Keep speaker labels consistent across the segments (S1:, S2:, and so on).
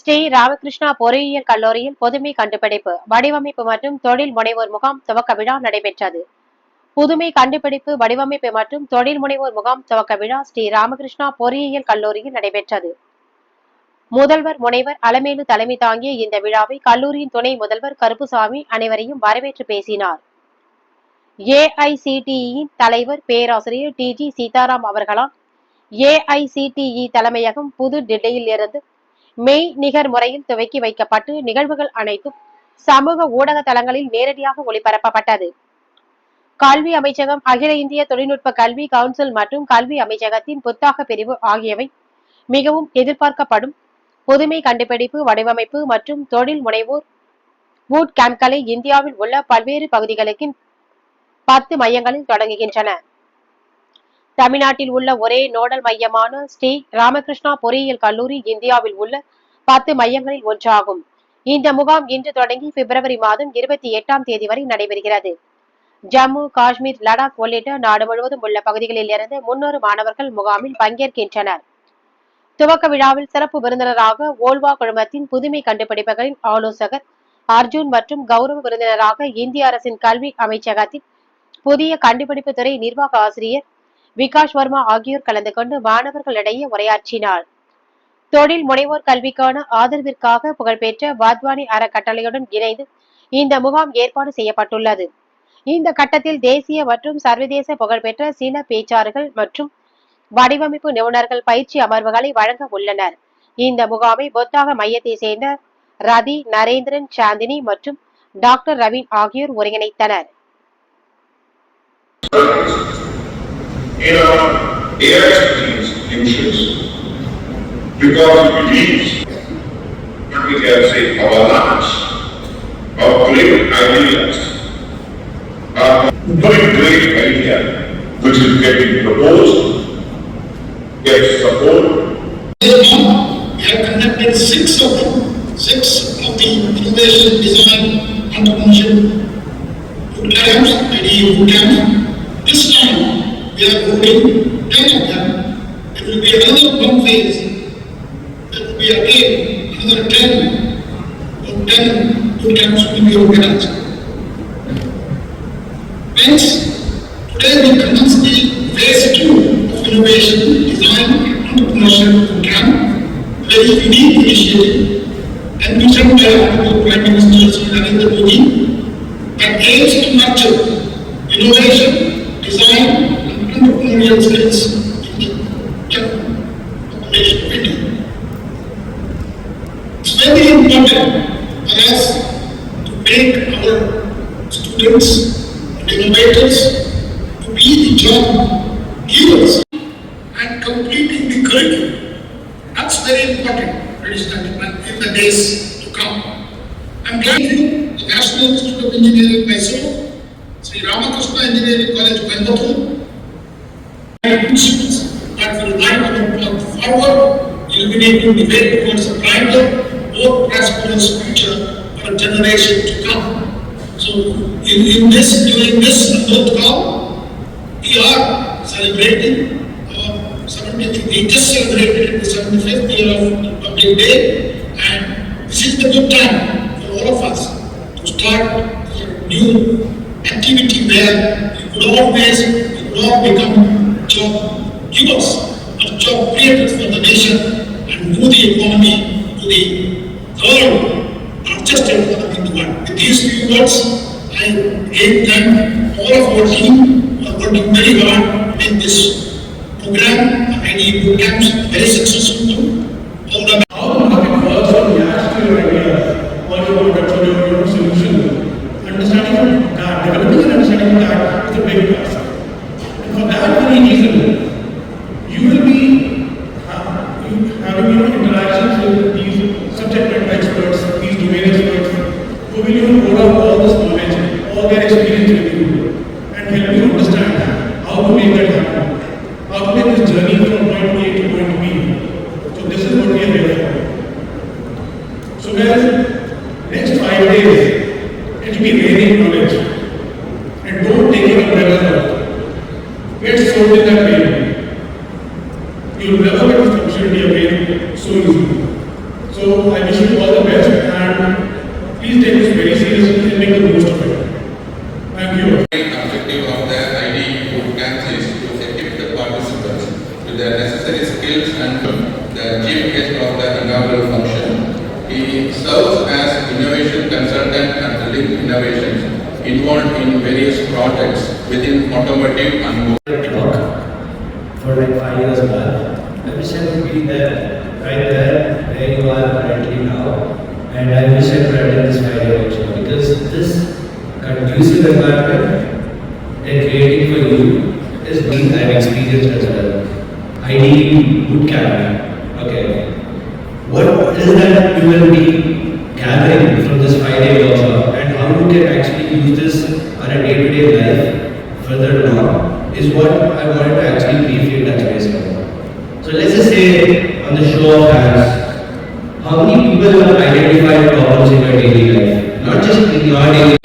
S1: ஸ்ரீ ராமகிருஷ்ணா பொறியியல் கல்லூரியில் புதுமை கண்டுபிடிப்பு வடிவமைப்பு மற்றும் தொழில் முனைவோர் முகாம் துவக்க விழா நடைபெற்றது. புதுமை கண்டுபிடிப்பு வடிவமைப்பு மற்றும் தொழில் முனைவோர் முகாம் துவக்க விழா ஸ்ரீ ராமகிருஷ்ணா பொறியியல் கல்லூரியில் நடைபெற்றது. முதல்வர் முனைவர் அலமேலு தலைமை தாங்கிய இந்த விழாவை கல்லூரியின் துணை முதல்வர் கருப்புசாமி அனைவரையும் வரவேற்று பேசினார். ஏஐசிடிஇயின் தலைவர் பேராசிரியர் டி ஜி சீதாராம் அவர்களால் ஏஐசிடிஇ தலைமையகம் புது டெல்லியில் இருந்து மெய் நிகர் முறையில் துவக்கி வைக்கப்பட்டு நிகழ்வுகள் அனைத்தும் சமூக ஊடக தளங்களில் நேரடியாக ஒளிபரப்பப்பட்டது. கல்வி அமைச்சகம் அகில இந்திய தொழில்நுட்ப கல்வி கவுன்சில் மற்றும் கல்வி அமைச்சகத்தின் புத்தாக்க பிரிவு ஆகியவை மிகவும் எதிர்பார்க்கப்படும். புதுமை கண்டுபிடிப்பு வடிவமைப்பு மற்றும் தொழில் முனைவோர் பூட் கேம்ப்களை இந்தியாவில் உள்ள பல்வேறு பகுதிகளுக்கு பத்து மையங்களில் தொடங்குகின்றன. தமிழ்நாட்டில் உள்ள ஒரே நோடல் மையமான ஸ்ரீ ராமகிருஷ்ணா பொறியியல் கல்லூரி இந்தியாவில் உள்ள பத்து மையங்களில் ஒன்றாகும். இந்த முகாம் இன்று தொடங்கி பிப்ரவரி மாதம் இருபத்தி எட்டாம் தேதி வரை நடைபெறுகிறது. ஜம்மு காஷ்மீர் லடாக் உள்ளிட்ட நாடு முழுவதும் உள்ள பகுதிகளில் இருந்து முன்னூறு மாணவர்கள் முகாமில் பங்கேற்கின்றனர். துவக்க விழாவில் சிறப்பு விருந்தினராக ஓல்வா குழுமத்தின் புதுமை கண்டுபிடிப்புகளின் ஆலோசகர் அர்ஜுன் மற்றும் கௌரவ விருந்தினராக இந்திய அரசின் கல்வி அமைச்சகத்தின் புதிய கண்டுபிடிப்பு துறை நிர்வாக ஆசிரியர் விகாஷ் வர்மா ஆகியோர் கலந்து கொண்டு மாணவர்களிடையே உரையாற்றினார். தொழில் முனைவோர் கல்விக்கான ஆதரவிற்காக புகழ்பெற்ற வாத்வானி அறக்கட்டளையுடன் இணைந்து இந்த முகாம் ஏற்பாடு செய்யப்பட்டுள்ளது. இந்த கட்டத்தில் தேசிய மற்றும் சர்வதேச புகழ்பெற்ற சில பேச்சாளர்கள் மற்றும் வடிவமைப்பு நிபுணர்கள் பயிற்சி அமர்வுகளை வழங்க உள்ளனர். இந்த முகாமை பொத்தாக மையத்தை சேர்ந்த ரதி நரேந்திரன் சாந்தினி மற்றும் டாக்டர் ரவீன் ஆகியோர் ஒருங்கிணைத்தனர்.
S2: In our expertise interest because it believes what we can say our lives, our great ideas, our very great idea which is getting proposed, gets support
S3: we have conducted six of them, six of the innovation, design, entrepreneurship IDE programs. This time, we are holding ten of them. It will be another one phase. There will be again another ten or ten programs will be organized. Hence, today we commence the phase two of innovation, design, and entrepreneurship program, very unique initiative, envisioned by Honorable Prime Minister Narendra Modi, that aims to nurture innovation, and It's very important for us to make our students and innovators to be the job givers and completing the curriculum. That's very important, ladies and gentlemen, in the days to come. I'm glad you, the National Institute of Engineering, Mysore, Sri Ramakrishna Engineering College, Coimbatore, and principles that will guide our path illuminating the way towards a brighter, more prosperous future for a generation to come. So, in, in this, during this Amrit Kaal, we are celebrating uh, our 75th, we just celebrated the 75th year of Republic Day, and this is the good time for all of us to start a new activity where we could always, we could all become job givers, or job creators for the nation, and move the economy to the world, not just the world. With these few words, I again them all of our team are working very hard in this program, any programs very successful too. All the
S4: How market works on the actual idea or your portfolio, your solution, understanding that, developing an understanding that is a big task. And for that very reason, you will be ha- you- having your interactions with these subject matter experts, these domain experts, who will even pour out all this knowledge, all you, and help you understand how to make that happen, how to make this journey from point A to point B. So this is what we are here for. So guys, next five days, it will be raining knowledge. And don't take it umbrella. Get soaked in that rain. You will never get this opportunity again so easily. So I wish annual function.
S5: He serves as innovation consultant at link Innovations, involved in various projects within automotive and
S6: for like five years now, I wish I could be there, right there, where you are currently now. And I wish I could attend this five also because this conducive environment they're creating for you is being I've experienced as well. I did boot camp what is that you will be gathering from this Friday workshop and how you can actually use this on a day-to-day life further along is what I wanted to actually briefly touch base on. So let's just say on the show of hands, how many people have identified problems in your daily life? Not just in your daily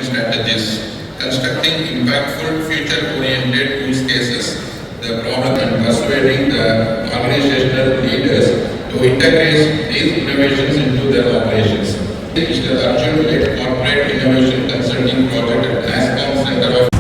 S5: their operations. It is the Arjun Corporate Innovation Consulting Project at NASCOM Center of